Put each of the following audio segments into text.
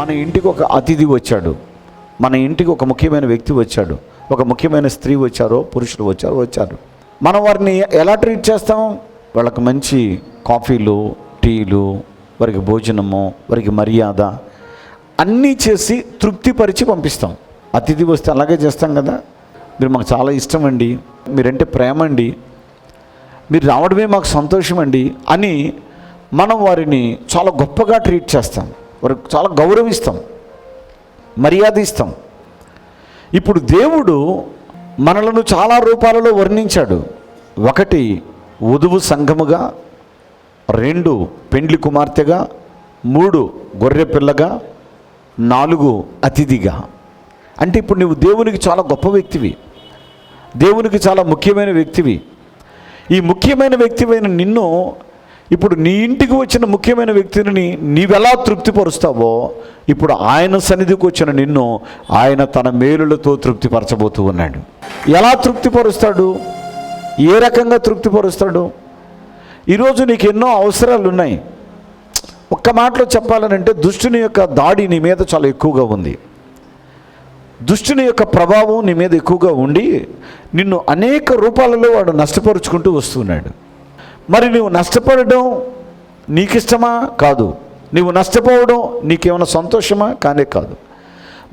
మన ఇంటికి ఒక అతిథి వచ్చాడు. మన ఇంటికి ఒక ముఖ్యమైన వ్యక్తి వచ్చాడు. ఒక ముఖ్యమైన స్త్రీ వచ్చారో పురుషులు వచ్చారో వచ్చారు. మనం వారిని ఎలా ట్రీట్ చేస్తాం? వాళ్ళకి మంచి కాఫీలు టీలు వారికి భోజనము వారికి మర్యాద అన్నీ చేసి తృప్తిపరిచి పంపిస్తాం. అతిథి వస్తే అలాగే చేస్తాం కదా? మీరు మాకు చాలా ఇష్టం అండి. మీరంటే ప్రేమ అండి. మీరు రావడమే మాకు సంతోషం అండి అని మనం వారిని చాలా గొప్పగా ట్రీట్ చేస్తాం. వారికి చాలా గౌరవిస్తాం మర్యాద ఇస్తాం ఇప్పుడు దేవుడు మనలను చాలా రూపాలలో వర్ణించాడు. ఒకటి వధువు సంఘముగా రెండు పెండ్లి కుమార్తెగా మూడు గొర్రె పిల్లగా నాలుగు అతిథిగా. అంటే ఇప్పుడు నువ్వు దేవునికి చాలా గొప్ప వ్యక్తివి. దేవునికి చాలా ముఖ్యమైన వ్యక్తివి. ఈ ముఖ్యమైన వ్యక్తివైన నిన్ను ఇప్పుడు నీ ఇంటికి వచ్చిన ముఖ్యమైన వ్యక్తిని నీవెలా తృప్తిపరుస్తావో ఇప్పుడు ఆయన సన్నిధికి వచ్చిన నిన్ను ఆయన తన మేలులతో తృప్తిపరచబోతూ ఉన్నాడు. ఎలా తృప్తిపరుస్తాడు? ఏ రకంగా తృప్తిపరుస్తాడు? ఈరోజు నీకు ఎన్నో అవసరాలు ఉన్నాయి. ఒక్క మాటలో చెప్పాలనంటే దుష్టుని యొక్క దాడి నీ మీద చాలా ఎక్కువగా ఉంది. దుష్టుని యొక్క ప్రభావం నీ మీద ఎక్కువగా ఉండి నిన్ను అనేక రూపాలలో వాడు నష్టపరుచుకుంటూ వస్తున్నాడు. మరి నువ్వు నష్టపడడం నీకిష్టమా? కాదు. నువ్వు నష్టపోవడం నీకేమైనా సంతోషమా? కానే కాదు.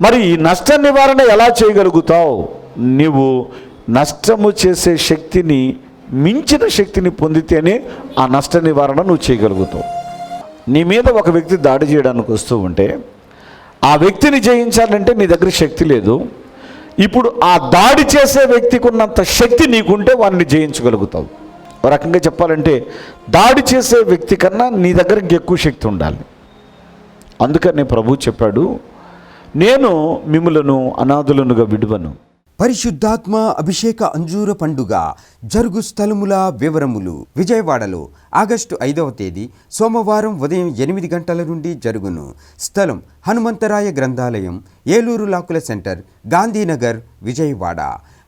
మరి ఈ నష్ట నివారణ ఎలా చేయగలుగుతావు? నీవు నష్టము చేసే శక్తిని మించిన శక్తిని పొందితేనే ఆ నష్ట నివారణ నువ్వు చేయగలుగుతావు. నీ మీద ఒక వ్యక్తి దాడి చేయడానికి వస్తూ ఉంటే ఆ వ్యక్తిని జయించాలంటే నీ దగ్గర శక్తి లేదు. ఇప్పుడు ఆ దాడి చేసే వ్యక్తికి ఉన్నంత శక్తి నీకుంటే వారిని జయించగలుగుతావు. ఒక రకంగా చెప్పాలంటే దాడి చేసే వ్యక్తి కన్నా నీ దగ్గర ఇంకెక్కువ శక్తి ఉండాలి. అందుకని ప్రభు చెప్పాడు నేను మిములను అనాథులనుగా విడువను. పరిశుద్ధాత్మ అభిషేక అంజూర పండుగ జరుగు స్థలముల వివరములు విజయవాడలో ఆగస్టు ఐదవ తేదీ సోమవారం ఉదయం ఎనిమిది గంటల నుండి జరుగును. స్థలం హనుమంతరాయ గ్రంథాలయం ఏలూరు లాకుల సెంటర్ గాంధీనగర్ విజయవాడ.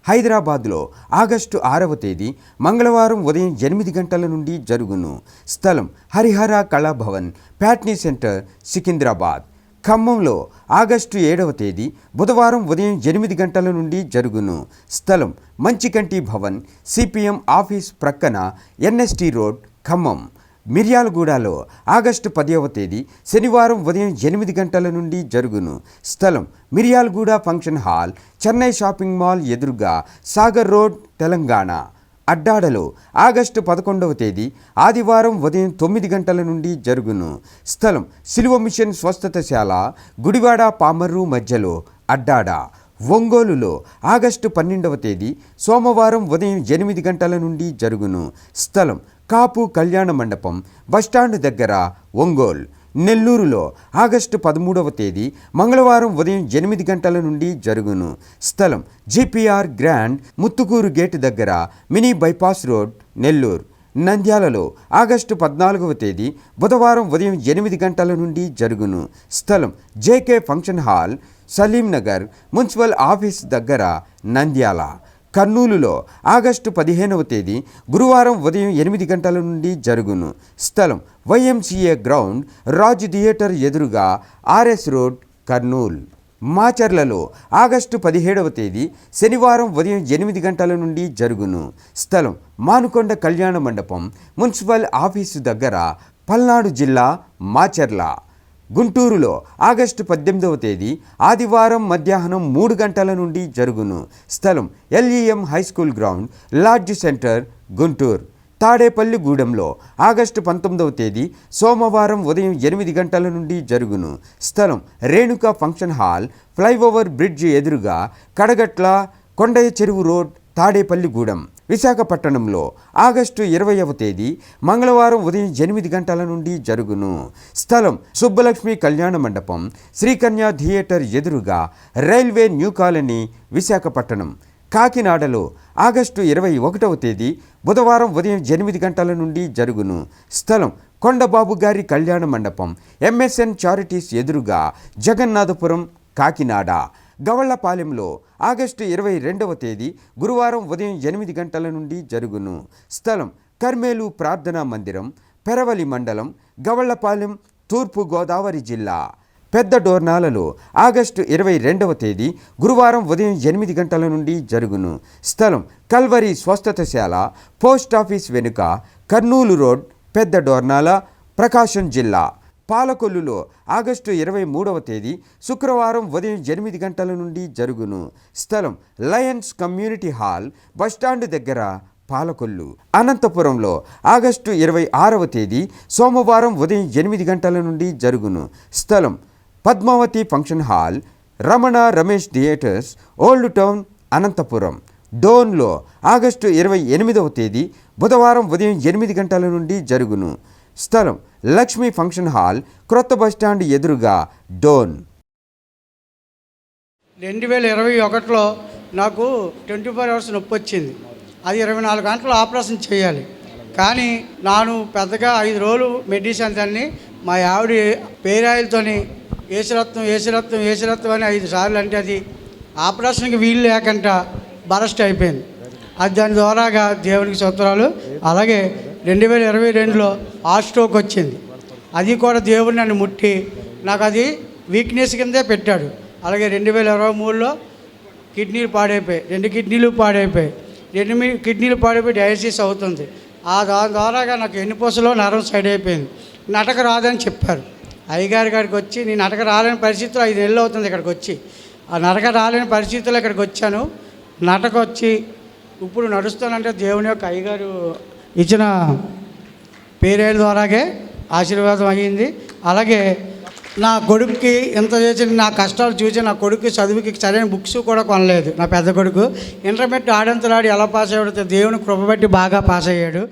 హైదరాబాద్లో ఆగస్టు ఆరవ తేదీ మంగళవారం ఉదయం ఎనిమిది గంటల నుండి జరుగును. స్థలం హరిహర కళాభవన్ ప్యాట్నీ సెంటర్ సికింద్రాబాద్. ఖమ్మంలో ఆగస్టు ఏడవ తేదీ బుధవారం ఉదయం ఎనిమిది గంటల నుండి జరుగును. స్థలం మంచికంటి భవన్ సిపిఎం ఆఫీస్ ప్రక్కన ఎన్ఎస్టి రోడ్ ఖమ్మం. మిర్యాలగూడలో ఆగస్టు పదవ తేదీ శనివారం ఉదయం ఎనిమిది గంటల నుండి జరుగును. స్థలం Miryalaguda function hall Chennai shopping mall ఎదురుగా సాగర్ రోడ్ తెలంగాణ. అడ్డాడలో ఆగస్టు పదకొండవ తేదీ ఆదివారం ఉదయం తొమ్మిది గంటల నుండి జరుగును. స్థలం సిలువ మిషన్ స్వస్థతశాల గుడివాడ పామర్రు మధ్యలో అడ్డాడ. ఒంగోలులో ఆగస్టు పన్నెండవ తేదీ సోమవారం ఉదయం ఎనిమిది గంటల నుండి జరుగును. స్థలం కాపు కళ్యాణ మండపం బస్టాండ్ దగ్గర ఒంగోల్. నెల్లూరులో ఆగస్టు పదమూడవ తేదీ మంగళవారం ఉదయం ఎనిమిది గంటల నుండి జరుగును. స్థలం జిపిఆర్ గ్రాండ్ ముత్తుకూరు గేట్ దగ్గర మినీ బైపాస్ రోడ్ నెల్లూరు. నంద్యాలలో ఆగస్టు పద్నాలుగవ తేదీ బుధవారం ఉదయం ఎనిమిది గంటల నుండి జరుగును. స్థలం JK function hall Saleemnagar municipal office దగ్గర నంద్యాల కర్నూలులో ఆగస్టు పదిహేనవ తేదీ గురువారం ఉదయం ఎనిమిది గంటల నుండి జరుగును. స్థలం వైఎంసీఏ గ్రౌండ్ రాజ్ థియేటర్ ఎదురుగా ఆర్ఎస్ రోడ్ కర్నూల్. మాచర్లలో ఆగస్టు పదిహేడవ తేదీ శనివారం ఉదయం ఎనిమిది గంటల నుండి జరుగును. స్థలం మానుకొండ కళ్యాణ మండపం మున్సిపల్ ఆఫీసు దగ్గర పల్నాడు జిల్లా మాచర్ల. గుంటూరులో ఆగస్టు పద్దెనిమిదవ తేదీ ఆదివారం మధ్యాహ్నం మూడు గంటల నుండి జరుగును. స్థలం LEM high school ground lodge centre Guntur. తాడేపల్లిగూడెంలో August పంతొమ్మిదవ తేదీ సోమవారం ఉదయం ఎనిమిది గంటల నుండి జరుగును. స్థలం Renuka function hall flyover bridge ఎదురుగా కడగట్ల కొండయ్య చెరువు రోడ్ తాడేపల్లిగూడెం విశాఖపట్నంలో ఆగస్టు ఇరవైవ తేదీ మంగళవారం ఉదయం ఎనిమిది గంటల నుండి జరుగును. స్థలం సుబ్బలక్ష్మి కళ్యాణ మండపం శ్రీకన్య థియేటర్ ఎదురుగా రైల్వే న్యూ కాలనీ విశాఖపట్నం. కాకినాడలో ఆగస్టు ఇరవై ఒకటవ తేదీ బుధవారం ఉదయం ఎనిమిది గంటల నుండి జరుగును. స్థలం కొండబాబు గారి కళ్యాణ మండపం ఎంఎస్ఎన్ చారిటీస్ ఎదురుగా జగన్నాథపురం కాకినాడ. గవళ్ళపాలెంలో ఆగస్టు ఇరవై రెండవ తేదీ గురువారం ఉదయం ఎనిమిది గంటల నుండి జరుగును. స్థలం కర్మేలు ప్రార్థనా మందిరం పెరవలి మండలం గవళ్ళపాలెం తూర్పు గోదావరి జిల్లా. పెద్ద డోర్నాలలో ఆగస్టు ఇరవై రెండవ తేదీ గురువారం ఉదయం ఎనిమిది గంటల నుండి జరుగును. స్థలం కల్వరి స్వస్థతశాల పోస్ట్ ఆఫీస్ వెనుక కర్నూలు రోడ్ పెద్ద డోర్నాల ప్రకాశం జిల్లా. పాలకొల్లులో ఆగస్టు ఇరవై మూడవ తేదీ శుక్రవారం ఉదయం ఎనిమిది గంటల నుండి జరుగును. స్థలం లయన్స్ కమ్యూనిటీ హాల్ బస్టాండ్ దగ్గర పాలకొల్లు. అనంతపురంలో ఆగస్టు ఇరవై ఆరవ తేదీ సోమవారం ఉదయం ఎనిమిది గంటల నుండి జరుగును. స్థలం Padmavathi function hall Ramana Ramesh theatres old town Anantapuram. డోన్లో August ఇరవై ఎనిమిదవ తేదీ బుధవారం ఉదయం ఎనిమిది గంటల నుండి జరుగును. స్థలం లక్ష్మీ ఫంక్షన్ హాల్ క్రొత్త బస్టాండ్ ఎదురుగా డోన్. రెండు వేల ఇరవై ఒకటిలో నాకు ట్వంటీ ఫోర్ అవర్స్ నొప్పి వచ్చింది. అది ఇరవై నాలుగు గంటలు ఆపరేషన్ చేయాలి. కానీ నాను పెద్దగా ఐదు రోజులు మెడిసిన్ దాన్ని మా ఆవిడ పేరాయిలతోని ఏసురత్నం ఏసురత్నం ఏసురత్నం అని ఐదు సార్లు అంటే అది ఆపరేషన్కి వీలు లేకుండా బరస్ట్ అయిపోయింది. అది దాని ద్వారాగా దేవునికి సూత్రాలు అలాగే రెండు వేల ఇరవై రెండులో హార్ట్ స్ట్రోక్ వచ్చింది. అది కూడా దేవుడు నన్ను ముట్టి నాకు అది వీక్నెస్ కిందే పెట్టాడు. అలాగే రెండు వేల ఇరవై మూడులో కిడ్నీలు పాడైపోయాయి. రెండు కిడ్నీలు పాడైపోయాయి. రెండు కిడ్నీలు పాడైపోయి డయాలసిస్ అవుతుంది. ఆ దాని ద్వారాగా నాకు ఎన్నిపూసలో నరం సైడ్ అయిపోయింది. నటక రాదని చెప్పారు. అయ్యగారి గారికి వచ్చి నేను నటక రాలేని పరిస్థితిలో ఐదు నెలలు అవుతుంది ఇక్కడికి వచ్చి. ఆ నటక రాలేని పరిస్థితిలో ఇక్కడికి వచ్చాను. నటక వచ్చి ఇప్పుడు నడుస్తానంటే దేవుని యొక్క అయ్యగారు ఇచ్చిన పేరేళ్ళ ద్వారాగే ఆశీర్వాదం అయ్యింది. అలాగే నా కొడుకుకి ఇంత చేసిన నా కష్టాలు చూసి నా కొడుకు చదువుకి సరైన బుక్స్ కూడా కొనలేదు. నా పెద్ద కొడుకు ఇంటర్మీడియట్ ఆడంతలాడి ఎలా పాస్ అయ్యాడో దేవుని కృప బట్టి బాగా పాస్ అయ్యాడు.